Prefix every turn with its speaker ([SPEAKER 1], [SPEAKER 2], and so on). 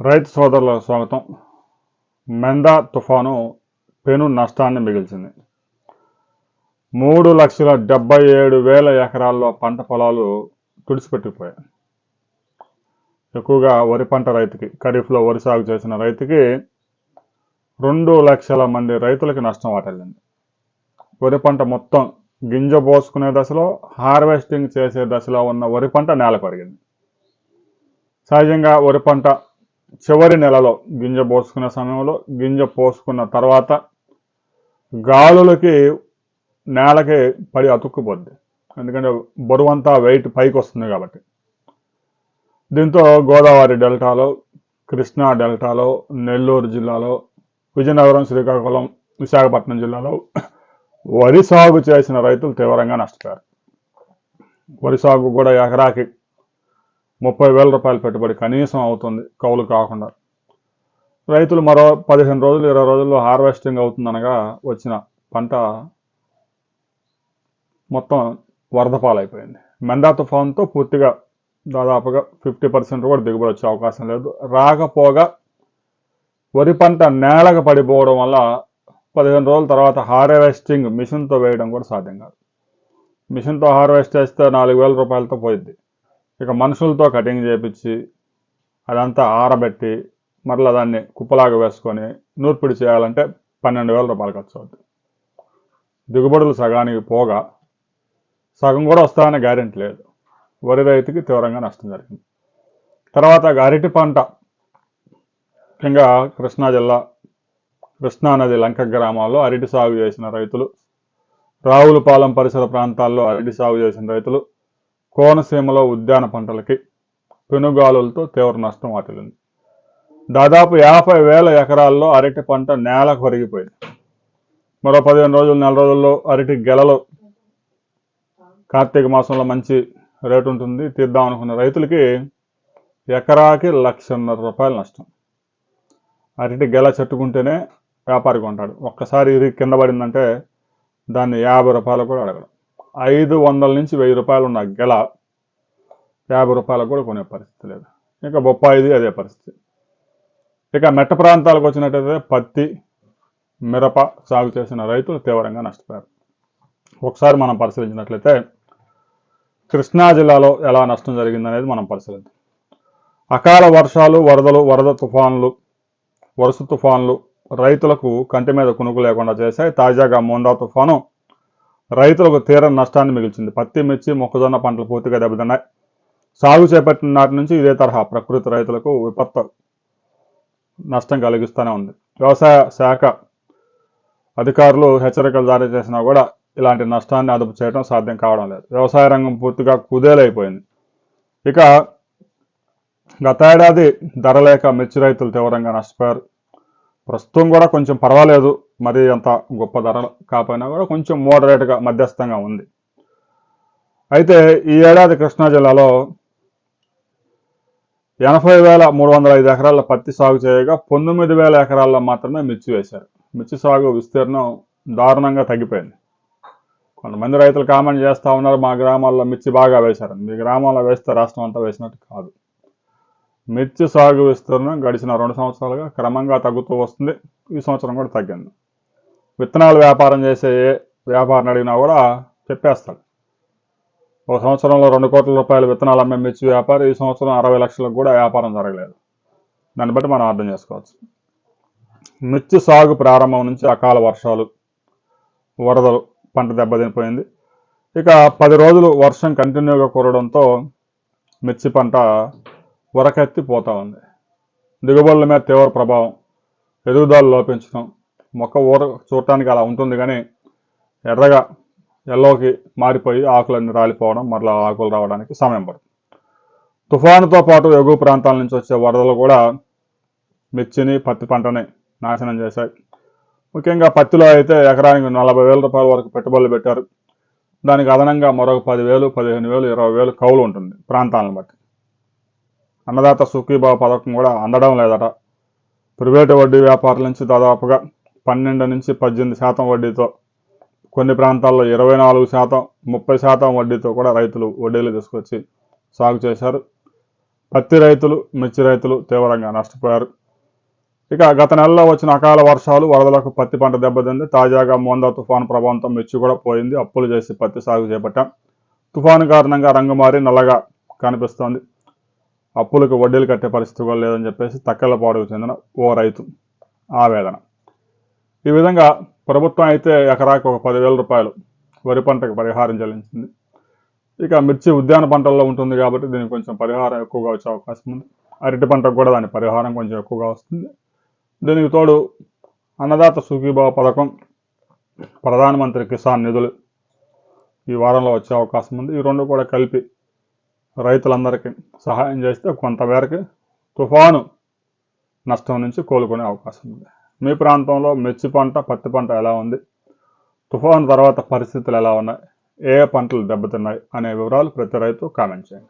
[SPEAKER 1] రైతు సోదరుల స్వాగతం. మెందా తుఫాను పెను నష్టాన్ని మిగిల్చింది. మూడు లక్షల డెబ్బై ఏడు వేల ఎకరాల్లో పంట పొలాలు తుడిచిపెట్టుకుపోయాయి ఎక్కువగా వరి పంట రైతుకి ఖరీఫ్లో వరి సాగు చేసిన రైతుకి రెండు లక్షల మంది రైతులకి నష్టం వాటిల్లింది. వరి పంట మొత్తం గింజ పోసుకునే దశలో హార్వెస్టింగ్ చేసే దశలో ఉన్న వరి పంట నేల కొరిగింది సహజంగా వరి పంట చివరి నెలలో గింజ పోసుకునే సమయంలో గింజ పోసుకున్న తర్వాత గాలులకి నేలకి పడి అతుక్కుపోద్ది. ఎందుకంటే బరువంతా వెయిట్ పైకి వస్తుంది కాబట్టి. దీంతో గోదావరి డెల్టాలో కృష్ణా డెల్టాలో నెల్లూరు జిల్లాలో విజయనగరం శ్రీకాకుళం విశాఖపట్నం జిల్లాలో వరి సాగు చేసిన రైతులు తీవ్రంగా నష్టపోయారు. వరి సాగు కూడా ఎకరాకి ముప్పై వేల రూపాయలు పెట్టుబడి కనీసం అవుతుంది కౌలు కాకుండా. రైతులు మరో పదిహేను రోజులు ఇరవై రోజుల్లో హార్వెస్టింగ్ అవుతుందనగా వచ్చిన పంట మొత్తం వరద పాలైపోయింది తుఫాన్తో పూర్తిగా దాదాపుగా ఫిఫ్టీ పర్సెంట్ కూడా దిగుబడి వచ్చే అవకాశం లేదు. రాకపోగా వరి పంట నేలకు పడిపోవడం వల్ల పదిహేను రోజుల తర్వాత హార్వెస్టింగ్ మిషన్తో వేయడం కూడా సాధ్యం కాదు. మిషన్తో హార్వెస్ట్ చేస్తే నాలుగు వేల రూపాయలతో పోయిద్ది. ఇక మనుషులతో కటింగ్ చేపించి అదంతా ఆరబెట్టి మరలా దాన్ని కుప్పలాగా వేసుకొని నూర్పిడి చేయాలంటే పన్నెండు వేల రూపాయలు ఖర్చు అవుతుంది దిగుబడులు సగానికి పోగా సగం కూడా వస్తాయనే గ్యారెంటీ లేదు. వరి రైతుకి తీవ్రంగా నష్టం జరిగింది. తర్వాత అరటి పంట. ముఖ్యంగా కృష్ణా జిల్లా కృష్ణానది లంక గ్రామాల్లో అరటి సాగు చేసిన రైతులు రావులపాలెం పరిసర ప్రాంతాల్లో అరటి సాగు చేసిన రైతులు కోనసీమలో ఉద్యాన పంటలకి పెనుగాలులతో తీవ్ర నష్టం వాటిల్లింది. దాదాపు యాభై వేల ఎకరాల్లో అరటి పంట నేల కొరిగిపోయింది. మరో పదిహేను రోజులు నెల రోజుల్లో అరటి గెలలు కార్తీక మాసంలో మంచి రేటు ఉంటుంది. తీద్దాం అనుకున్న రైతులకి ఎకరాకి లక్షన్నర రూపాయల నష్టం. అరటి గెల చెట్టుకుంటేనే వ్యాపారి కొంటాడు. ఒక్కసారి ఇది కింద పడిందంటే దాన్ని యాభై రూపాయలు కూడా అడగడం. ఐదు వందల నుంచి వెయ్యి రూపాయలు ఉన్న గెల యాభై రూపాయలకు కూడా కొనే పరిస్థితి లేదు. ఇక బొప్పాయిది అదే పరిస్థితి. ఇక మెట్ట ప్రాంతాలకు వచ్చినట్టయితే పత్తి మిరప సాగు చేసిన రైతులు తీవ్రంగా నష్టపోయారు. ఒకసారి మనం పరిశీలించినట్లయితే కృష్ణా జిల్లాలో ఎలా నష్టం జరిగిందనేది మనం పరిశీలిద్దాం. అకాల వర్షాలు వరదలు వరద తుఫాన్లు వరుస తుఫాన్లు రైతులకు కంటి మీద కునుకు లేకుండా చేశాయి. తాజాగా మోండా తుఫాను రైతులకు తీర నష్టాన్ని మిగిల్చింది. పత్తి మిర్చి మొక్కజొన్న పంటలు పూర్తిగా దెబ్బతిన్నాయి. సాగు చేపట్టిన నాటి నుంచి ఇదే తరహా ప్రకృతి రైతులకు విపత్తు నష్టం కలిగిస్తూనే ఉంది. వ్యవసాయ శాఖ అధికారులు హెచ్చరికలు జారీ చేసినా కూడా ఇలాంటి నష్టాన్ని అదుపు చేయడం సాధ్యం కావడం లేదు. వ్యవసాయ రంగం పూర్తిగా కుదేలైపోయింది. ఇక గతేడాది ధర లేక మిర్చి రైతులు తీవ్రంగా నష్టపోయారు. ప్రస్తుతం కూడా కొంచెం పర్వాలేదు. మరి అంత గొప్ప ధర కాకపోయినా కూడా కొంచెం మోడరేట్గా మధ్యస్థంగా ఉంది. అయితే ఈ ఏడాది కృష్ణా జిల్లాలో ఎనభై వేల మూడు వందల ఐదు ఎకరాల పత్తి సాగు చేయగా పంతొమ్మిది వేల ఎకరాల్లో మాత్రమే మిర్చి వేశారు మిర్చి సాగు విస్తీర్ణం దారుణంగా తగ్గిపోయింది. కొంతమంది రైతులు కామెంట్ చేస్తూ ఉన్నారు మా గ్రామాల్లో మిర్చి బాగా వేశారు మీ గ్రామాల్లో వేస్తే రాష్ట్రం అంతా వేసినట్టు కాదు. మిర్చి సాగు విస్తీర్ణం గడిచిన రెండు సంవత్సరాలుగా క్రమంగా తగ్గుతూ వస్తుంది. ఈ సంవత్సరం కూడా తగ్గింది. విత్తనాలు వ్యాపారం చేసే ఏ అడిగినా కూడా చెప్పేస్తాడు. ఒక సంవత్సరంలో రెండు కోట్ల రూపాయల విత్తనాలు అమ్మే మిర్చి వ్యాపారి ఈ సంవత్సరం అరవై లక్షలకు కూడా వ్యాపారం జరగలేదు. దాన్ని బట్టి మనం అర్థం చేసుకోవచ్చు. మిర్చి సాగు ప్రారంభం నుంచి అకాల వర్షాలు వరదలు పంట దెబ్బతినిపోయింది ఇక పది రోజులు వర్షం కంటిన్యూగా కురవడంతో మిర్చి పంట ఉరకెత్తి పోతా ఉంది. దిగుబడుల మీద తీవ్ర ప్రభావం. ఎదుగుదల లోపించడం. మొక్క ఊర చూడటానికి అలా ఉంటుంది కానీ ఎర్రగా ఎల్లోకి మారిపోయి ఆకులన్నీ రాలిపోవడం మరలా ఆకులు రావడానికి సమయం పడుతుంది. తుఫానుతో పాటు ఎగువ ప్రాంతాల నుంచి వచ్చే వరదలు కూడా మిర్చిని పత్తి పంటని నాశనం చేశాయి. ముఖ్యంగా పత్తిలో అయితే ఎకరానికి నలభై వేల రూపాయల వరకు పెట్టుబడులు పెట్టారు. దానికి అదనంగా మరొక పదివేలు పదిహేను వేలు ఇరవై వేలు కౌలు ఉంటుంది ప్రాంతాలను బట్టి. అన్నదాత సుఖీభావ పథకం కూడా అందడం లేదట. ప్రైవేటు వడ్డీ వ్యాపారుల నుంచి దాదాపుగా పన్నెండు నుంచి పద్దెనిమిది శాతం వడ్డీతో కొన్ని ప్రాంతాల్లో ఇరవై నాలుగు శాతం ముప్పై శాతం వడ్డీతో కూడా రైతులు వడ్డీలు తీసుకొచ్చి సాగు చేశారు. పత్తి రైతులు మిర్చి రైతులు తీవ్రంగా నష్టపోయారు. ఇక గత నెలలో వచ్చిన అకాల వర్షాలు వరదలకు పత్తి పంట దెబ్బతింది. తాజాగా మోందా తుఫాను ప్రభావంతో మిర్చి కూడా పోయింది. అప్పులు చేసి పత్తి సాగు చేపట్టాం. తుఫాను కారణంగా రంగు మారి నల్లగా కనిపిస్తోంది. అప్పులకు వడ్డీలు కట్టే పరిస్థితి కూడా లేదని చెప్పేసి తక్కెళ్ళపాడుకు చెందిన ఓ రైతు ఆవేదన. ఈ విధంగా ప్రభుత్వం అయితే ఎకరాకు ఒక పదివేల రూపాయలు వరి పంటకు పరిహారం చెల్లించింది. ఇక మిర్చి ఉద్యాన పంటల్లో ఉంటుంది కాబట్టి దీనికి కొంచెం పరిహారం ఎక్కువగా వచ్చే అవకాశం ఉంది. అరటి పంటకు కూడా దాని పరిహారం కొంచెం ఎక్కువగా వస్తుంది. దీనికి తోడు అన్నదాత సుఖీభావ పథకం ప్రధానమంత్రి కిసాన్ నిధులు ఈ వారంలో వచ్చే అవకాశం ఉంది. ఈ రెండు కూడా కలిపి రైతులందరికీ సహాయం చేస్తే కొంతమేరకు తుఫాను నష్టం నుంచి కోలుకునే అవకాశం ఉంది. మీ ప్రాంతంలో మిర్చి పంట పత్తి పంట ఎలా ఉంది? తుఫాను తర్వాత పరిస్థితులు ఎలా ఉన్నాయి? ఏ పంటలు దెబ్బతిన్నాయి? అనే వివరాలు ప్రతి రైతు కామెంట్ చేయండి.